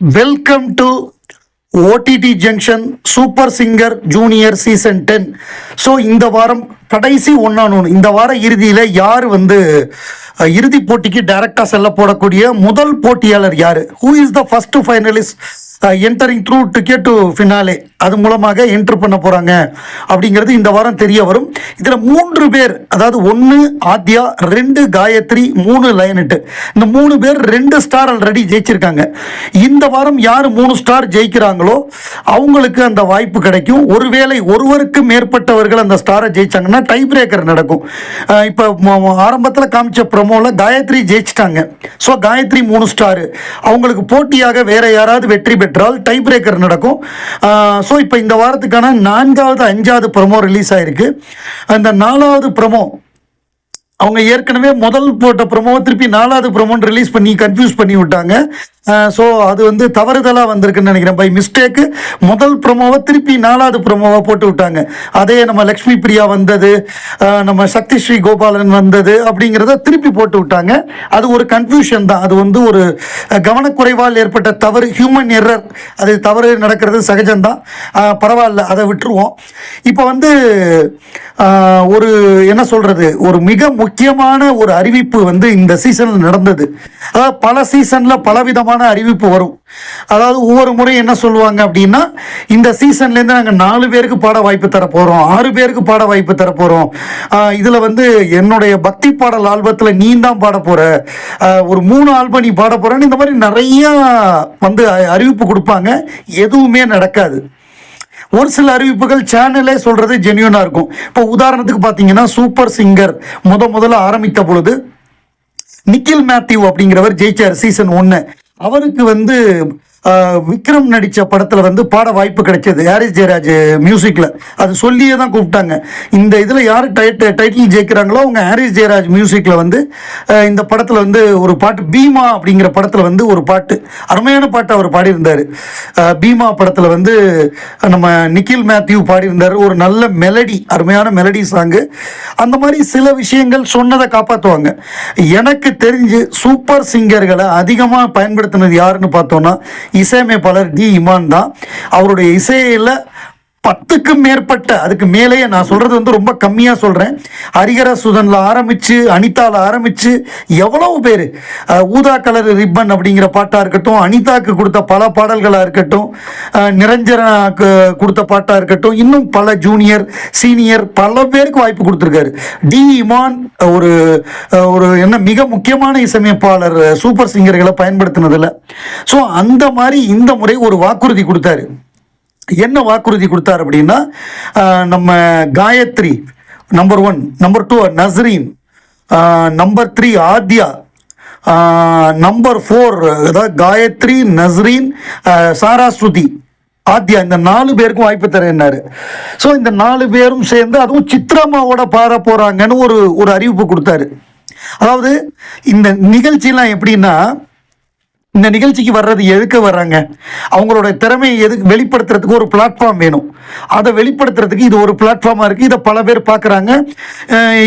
Welcome to OTT junction super singer junior season ten so இந்த வாரம் கடைசி ஒன்றான் ஒன்று இந்த வார இறுதியில் யார் வந்து இறுதி போட்டிக்கு டைரக்டாக செல்ல போடக்கூடிய முதல் போட்டியாளர் யார்? Who is the first finalist entering through ticket to finale அது மூலமாக என்ட்ரு பண்ண போகிறாங்க அப்படிங்கிறது இந்த வாரம் தெரிய வரும். இதில் மூன்று பேர் அதாவது ஒன்று ஆத்யா ரெண்டு காயத்ரி மூணு லயனட்டு. இந்த மூணு பேர் ரெண்டு ஸ்டார் ஆல்ரெடி ஜெயிச்சிருக்காங்க. இந்த வாரம் யார் மூணு ஸ்டார் ஜெயிக்கிறாங்களோ அவங்களுக்கு அந்த வாய்ப்பு கிடைக்கும். ஒருவேளை ஒருவருக்கு மேற்பட்டவர்கள் அந்த ஸ்டாரை ஜெயிச்சாங்கன்னா டை பிரேக்கர் நடக்கும் இப்போ ஆரம்பத்தில் காமிச்ச ப்ரமோவில் காயத்ரி ஜெயிச்சிட்டாங்க. ஸோ காயத்ரி மூணு ஸ்டாரு அவங்களுக்கு போட்டியாக வேற யாராவது வெற்றி பெற்றால் டை பிரேக்கர் நடக்கும் ஸோ இப்போ இந்த வாரத்துக்கான நான்காவது அஞ்சாவது ப்ரமோ ரிலீஸ் ஆயிருக்கு. அந்த நாலாவது ப்ரமோ அவங்க ஏற்கனவே முதல் போட்ட ப்ரமோ திருப்பி நாலாவது ப்ரமோன்னு ரிலீஸ் பண்ணி கன்ஃபியூஸ் பண்ணி விட்டாங்க. ஸோ அது வந்து தவறுதலாக வந்திருக்குன்னு நினைக்கிறேன். பை மிஸ்டேக்கு முதல் ப்ரொமோவை திருப்பி நாலாவது ப்ரொமோவை போட்டு விட்டாங்க. அதே நம்ம லக்ஷ்மி பிரியா வந்தது நம்ம சக்தி ஸ்ரீ கோபாலன் வந்தது அப்படிங்கிறத திருப்பி போட்டு விட்டாங்க. அது ஒரு கன்ஃபியூஷன் தான். அது வந்து ஒரு கவனக்குறைவால் ஏற்பட்ட தவறு ஹியூமன் எரர் அது தவறு நடக்கிறது சகஜம்தான். பரவாயில்ல அதை விட்டுருவோம். இப்போ வந்து ஒரு என்ன சொல்கிறது ஒரு மிக முக்கியமான ஒரு அறிவிப்பு வந்து இந்த சீசனில் நடந்தது. அதாவது பல சீசனில் பலவிதமான அறிவிப்பு வரும். அதாவது ஒவ்வொரு முறையும் என்ன சொல்லுவாங்க அப்படின்னா இந்த சீசன்லேருந்து நாங்கள் நாலு பேருக்கு பாட வாய்ப்பு தர போகிறோம் ஆறு பேருக்கு பாட வாய்ப்பு தர போகிறோம் இதில் வந்து என்னுடைய பக்தி பாடல் ஆல்பத்தில் நீ தான் பாட போகிற ஒரு மூணு ஆல்பம் நீ பாட போகிறேன்னு இந்த மாதிரி நிறையா வந்து அறிவிப்பு கொடுப்பாங்க. எதுவுமே நடக்காது. ஒரு சில அறிவிப்புகள் சேனலே சொல்றது ஜென்யூனாக இருக்கும். இப்போ உதாரணத்துக்கு பார்த்தீங்கன்னா சூப்பர் சிங்கர் முத முதல்ல ஆரம்பித்த பொழுது நிக்கில் மேத்யூ அப்படிங்கிறவர் ஜெயிச்சார் சீசன் ஒன்று அவருக்கு வந்து விக்ரம் நடித்த படத்தில் வந்து பாட வாய்ப்பு கிடைச்சது. ஹாரிஸ் ஜெயராஜ் மியூசிக்கில் அது சொல்லியே தான் கூப்பிட்டாங்க. இந்த இதில் யார் டைட் டைட்டில் ஜெயிக்கிறாங்களோ அவங்க ஹாரிஸ் ஜெயராஜ் மியூசிக்கில் வந்து இந்த படத்தில் வந்து ஒரு பாட்டு பீமா அப்படிங்கிற படத்தில் வந்து ஒரு பாட்டு அருமையான பாட்டு அவர் பாடியிருந்தார். பீமா படத்தில் வந்து நம்ம நிக்கில் மேத்யூ பாடியிருந்தார். ஒரு நல்ல மெலடி அருமையான மெலடி சாங்கு அந்த மாதிரி சில விஷயங்கள் சொன்னதை காப்பாற்றுவாங்க எனக்கு தெரிஞ்சு சூப்பர் சிங்கர்களை அதிகமாக பயன்படுத்தினது யாருன்னு பார்த்தோன்னா இசையமைப்பாளர் டி இமான் தான். அவருடைய இசையில் பத்துக்கும் மேற்பட்ட அதுக்கு மேலேயே நான் சொல்கிறது வந்து ரொம்ப கம்மியாக சொல்கிறேன் ஹரிகர சுதனில் ஆரம்பித்து அனிதாவில் ஆரம்பித்து எவ்வளவு பேர் ஊதா கலர் ரிப்பன் அப்படிங்கிற பாட்டாக இருக்கட்டும் அனிதாக்கு கொடுத்த பல பாடல்களாக இருக்கட்டும் நிரஞ்சனாக்கு கொடுத்த பாட்டாக இருக்கட்டும் இன்னும் பல ஜூனியர் சீனியர் பல பேருக்கு வாய்ப்பு கொடுத்துருக்காரு. டி இமான் ஒரு ஒரு என்ன மிக முக்கியமான இசையமைப்பாளர் சூப்பர் சிங்கர்களை பயன்படுத்தினதில்லை ஸோ அந்த மாதிரி இந்த முறை ஒரு வாக்குறுதி கொடுத்தாரு. என்ன வாக்குறுதி கொடுத்தார் அப்படின்னா நம்ம Gayathri number one number two Nasreen. Number three Aadhya. Number four அதாவது காயத்ரி நஸ்ரீன் சாராஸ்ருதி. ஆத்யா இந்த நாலு பேருக்கும் வாய்ப்பு தரேன்னாரு. ஸோ இந்த நாலு பேரும் சேர்ந்து அதுவும் சித்ராமாவோட பாட போகிறாங்கன்னு ஒரு ஒரு அறிவிப்பு கொடுத்தாரு. அதாவது இந்த நிகழ்ச்சியெலாம் எப்படின்னா இந்த நிகழ்ச்சிக்கு வர்றது எதுக்கு வர்றாங்க? அவங்களோட திறமையை எதுக்கு வெளிப்படுத்துறதுக்கு ஒரு பிளாட்ஃபார்ம் வேணும். அதை வெளிப்படுத்துறதுக்கு இது ஒரு பிளாட்ஃபார்மாக இருக்குது இதை பல பேர் பார்க்குறாங்க.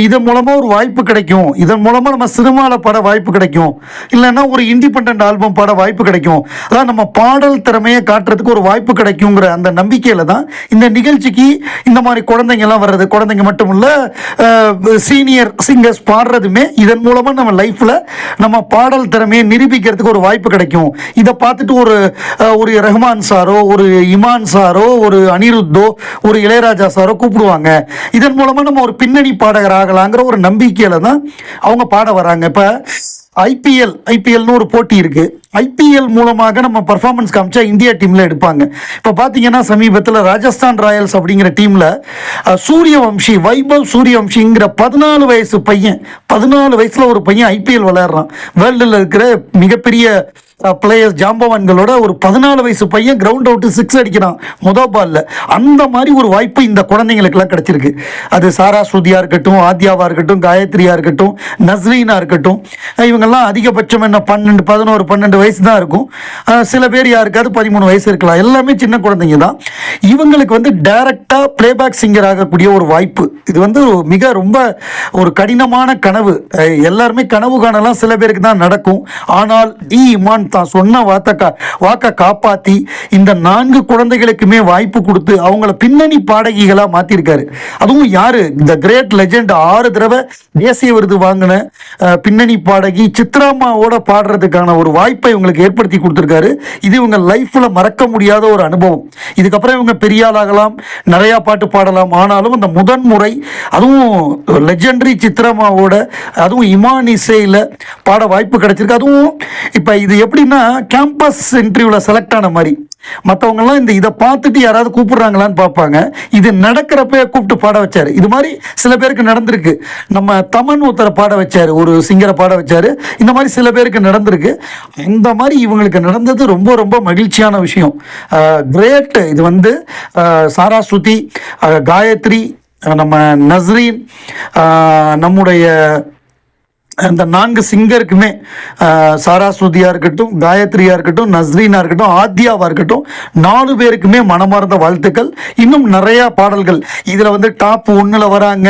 இதன் மூலமாக ஒரு வாய்ப்பு கிடைக்கும். இதன் மூலமாக நம்ம சினிமாவில் பாட வாய்ப்பு கிடைக்கும். இல்லைன்னா ஒரு இண்டிபெண்ட் ஆல்பம் பாட வாய்ப்பு கிடைக்கும். அதான் நம்ம பாடல் திறமையை காட்டுறதுக்கு ஒரு வாய்ப்பு கிடைக்குங்கிற அந்த நம்பிக்கையில் தான் இந்த நிகழ்ச்சிக்கு இந்த மாதிரி குழந்தைங்கெல்லாம் வர்றது. குழந்தைங்க மட்டும் இல்லை சீனியர் சிங்கர்ஸ் பாடுறதுமே இதன் மூலமாக நம்ம லைஃப்பில் நம்ம பாடல் திறமையை நிரூபிக்கிறதுக்கு ஒரு வாய்ப்பு கிடைக்கும். இதை பார்த்துட்டு ஒரு ஒரு ரஹ்மான் சாரோ ஒரு இமான் சாரோ ஒரு அனிருத்தோ ஒரு இளையராஜா சாரோ கூப்பிடுவாங்க. இதன் மூலமாக நம்ம ஒரு பின்னணி பாடகர் ஆகலாங்கிற ஒரு நம்பிக்கையில் தான் அவங்க பாட வராங்க. இப்போ ஐபிஎல் ஐபிஎல்னு ஒரு போட்டி இருக்குது ஐபிஎல் மூலமாக நம்ம பர்ஃபார்மன்ஸ் காமிச்சா இந்தியா டீமில் எடுப்பாங்க. இப்போ பார்த்தீங்கன்னா சமீபத்தில் ராஜஸ்தான் ராயல்ஸ் அப்படிங்கிற டீமில் சூரியவம்சி வைபவ் சூரியவம்சிங்கிற பதினாலு வயசு பையன் பதினாலு வயசில் ஒரு பையன் ஐபிஎல் விளையாடுறான். வேர்ல்டில் இருக்கிற மிகப்பெரிய பிளேயர் ஜாம்பவான்களோட ஒரு பதினாலு வயசு பையன் கிரவுண்ட் அவுட்டு சிக்ஸ் அடிக்கிறான். முத பாலில் அந்த மாதிரி ஒரு வாய்ப்பு இந்த குழந்தைங்களுக்கெல்லாம் கிடச்சிருக்கு. அது சாரா ஸ்ருதியாக இருக்கட்டும் ஆத்யாவாக இருக்கட்டும் காயத்ரியாக இருக்கட்டும் நஸ்ரீனாக இருக்கட்டும். இவங்கெல்லாம் அதிகபட்சம் என்ன பன்னெண்டு பதினோரு பன்னெண்டு வயசு தான் இருக்கும். சில பேர் யாருக்காவது பதிமூணு வயசு இருக்கலாம். எல்லாமே சின்ன குழந்தைங்க தான். இவங்களுக்கு வந்து டைரெக்டாக பிளேபேக் சிங்கர் ஆகக்கூடிய ஒரு வாய்ப்பு. இது வந்து மிக ரொம்ப ஒரு கடினமான கனவு. எல்லாருமே கனவு காணலாம். சில பேருக்கு தான் நடக்கும். ஆனால் டி இமான் மணிரத்னம் தான் சொன்ன வார்த்தை கா வாக்கை காப்பாற்றி இந்த நான்கு குழந்தைகளுக்குமே வாய்ப்பு கொடுத்து அவங்கள பின்னணி பாடகிகளாக மாற்றிருக்காரு அதுவும் யார்? இந்த கிரேட் லெஜெண்ட் ஆறு தடவை தேசிய விருது வாங்கின பின்னணி பாடகி சித்ராமாவோட பாடுறதுக்கான ஒரு வாய்ப்பை இவங்களுக்கு ஏற்படுத்தி கொடுத்துருக்காரு. இது இவங்க லைஃப்பில் மறக்க முடியாத ஒரு அனுபவம். இதுக்கப்புறம் இவங்க பெரிய ஆளாகலாம் நிறையா பாட்டு பாடலாம். ஆனாலும் அந்த முதன்முறை அதுவும் லெஜெண்டரி சித்ராமாவோட அதுவும் இமான் இசையில் பாட வாய்ப்பு கிடைச்சிருக்கு. அதுவும் இப்போ இது எப்படி எப்படின்னா கேம்பஸ் இன்டர்வியூவில் செலக்ட் ஆன மாதிரி. மற்றவங்கெல்லாம் இந்த இதை பார்த்துட்டு யாராவது கூப்பிடுறாங்களான்னு பார்ப்பாங்க. இது நடக்கிறப்ப கூப்பிட்டு பாட வச்சார். இது மாதிரி சில பேருக்கு நடந்திருக்கு. நம்ம தமன் ஒருத்தரை பாட வச்சார். ஒரு சிங்கரை பாட வச்சார். இந்த மாதிரி சில பேருக்கு நடந்திருக்கு. இந்த மாதிரி இவங்களுக்கு நடந்தது ரொம்ப ரொம்ப மகிழ்ச்சியான விஷயம். கிரேட் இது வந்து சாராஸ்ருதி காயத்ரி நம்ம நஸ்ரீன் நம்முடைய அந்த நான்கு சிங்கருக்குமே சாராஸ்வதியாக இருக்கட்டும் காயத்ரியாக இருக்கட்டும் நஸ்ரீனா இருக்கட்டும் ஆத்யாவாக இருக்கட்டும் நாலு பேருக்குமே மனமார்ந்த வாழ்த்துக்கள். இன்னும் நிறையா பாடல்கள். இதில் வந்து டாப் ஒன்றில் வராங்க.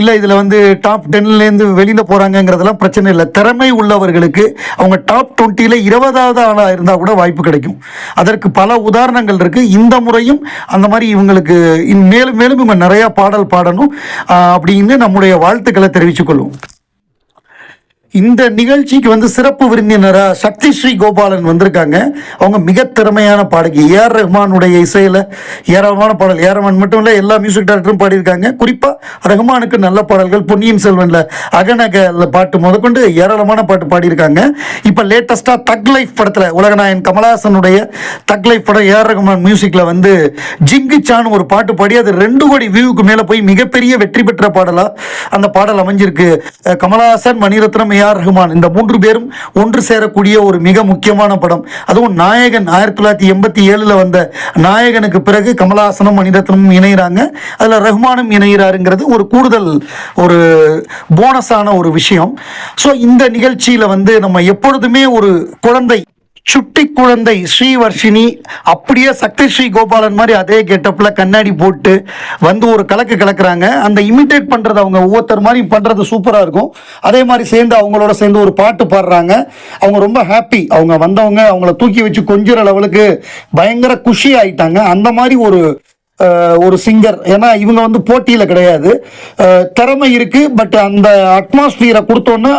இல்லை இதில் வந்து டாப் டென்லேருந்து வெளியில் போகிறாங்கங்கிறதெல்லாம் பிரச்சனை இல்லை. திறமை உள்ளவர்களுக்கு அவங்க டாப் டுவெண்ட்டியில் இருபதாவது ஆளாக இருந்தால் கூட வாய்ப்பு கிடைக்கும். அதற்கு பல உதாரணங்கள் இருக்குது இந்த முறையும் அந்த மாதிரி இவங்களுக்கு இன் மேலும் மேலும் இவங்க நிறையா பாடல் பாடணும். அப்படின்னு நம்முடைய வாழ்த்துக்களை தெரிவித்துக்கொள்வோம் இந்த நிகழ்ச்சிக்கு வந்து சிறப்பு விருந்தினராக சக்தி ஸ்ரீ கோபாலன் வந்திருக்காங்க. அவங்க மிக திறமையான பாடகி. ஏஆர் ரஹ்மானுடைய இசையில் ஏராளமான பாடல் ஏஆர் மட்டும் இல்லை எல்லா மியூசிக் டைரக்டரும் பாடியிருக்காங்க. குறிப்பாக ரஹ்மானுக்கு நல்ல பாடல்கள் பொன்னியின் செல்வனில் அகநக பாட்டு முதற்கொண்டு ஏராளமான பாட்டு பாடியிருக்காங்க. இப்போ லேட்டஸ்ட்டாக தக் லைஃப் படத்தில் உலகநாயன் கமலஹாசனுடைய தக் லைஃப் படம் ஏஆர் ரஹ்மான் மியூசிக்கில் வந்து ஜிங்கு சான் ஒரு பாட்டு பாடி அது ரெண்டு கோடி வியூவுக்கு மேலே போய் மிகப்பெரிய வெற்றி பெற்ற பாடலாக அந்த பாடல் அமைஞ்சிருக்கு. கமலஹாசன் மணிரத்னம் ஏஆர் ரஹ்மான் இந்த மூன்று பேரும் ஒன்று சேரக்கூடிய ஒரு மிக முக்கியமான படம். அதுவும் நாயகன் ஆயிரத்தி தொள்ளாயிரத்தி எண்பத்தி ஏழில் வந்த நாயகனுக்கு பிறகு கமலஹாசனும் மணிரத்னமும் இணைகிறாங்க அதில் ரஹ்மானும் இணைகிறாருங்கிறது ஒரு கூடுதல் ஒரு போனஸான ஒரு விஷயம். ஸோ இந்த நிகழ்ச்சியில் வந்து நம்ம எப்பொழுதுமே ஒரு குழந்தை சுட்டி குழந்தை ஸ்ரீவர்ஷினி அப்படியே சக்தி ஸ்ரீ கோபாலன் மாதிரி அதே கெட்டப்பில் கண்ணாடி போட்டு வந்து ஒரு கலக்கு கலக்குறாங்க. அந்த இமிட்டேட் பண்ணுறது அவங்க ஒவ்வொருத்தர் மாதிரி பண்ணுறது சூப்பராக இருக்கும். அதே மாதிரி சேர்ந்து அவங்களோட சேர்ந்து ஒரு பாட்டு பாடுறாங்க. அவங்க ரொம்ப ஹாப்பி அவங்க வந்தவங்க அவங்கள தூக்கி வச்சு கொஞ்சுற லெவலுக்கு பயங்கர குஷி ஆயிட்டாங்க. அந்த மாதிரி ஒரு ஒரு சிங்கர் ஏன்னா இவங்க வந்து போட்டியில் கிடையாது. திறமை இருக்குது பட் அந்த அட்மாஸ்பியரை கொடுத்தோன்னா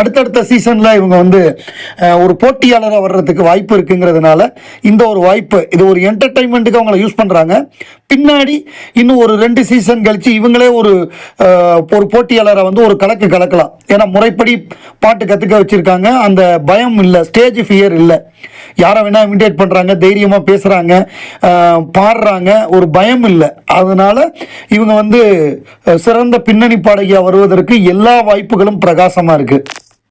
அடுத்தடுத்த சீசனில் இவங்க வந்து ஒரு போட்டியாளராக வர்றதுக்கு வாய்ப்பு இருக்குங்கிறதுனால இந்த ஒரு வாய்ப்பு. இது ஒரு என்டர்டைன்மெண்ட்டுக்கு அவங்கள யூஸ் பண்ணுறாங்க பின்னாடி இன்னும் ஒரு ரெண்டு சீசன் கழித்து இவங்களே ஒரு ஒரு போட்டியாளரை வந்து ஒரு கலக்கு கலக்கலாம். ஏன்னா முறைப்படி பாட்டு கற்றுக்க வச்சுருக்காங்க. அந்த பயம் இல்லை ஸ்டேஜ் ஃபியர் இல்லை. யாரை வேணா இமிடேட் பண்ணுறாங்க தைரியமாக பேசுகிறாங்க பாடுறாங்க ஒரு பயம் இல்லை. அதனால இவங்க வந்து சிறந்த பின்னணி பாடகியாக வருவதற்கு எல்லா வாய்ப்புகளும் பிரகாசமாக இருக்குது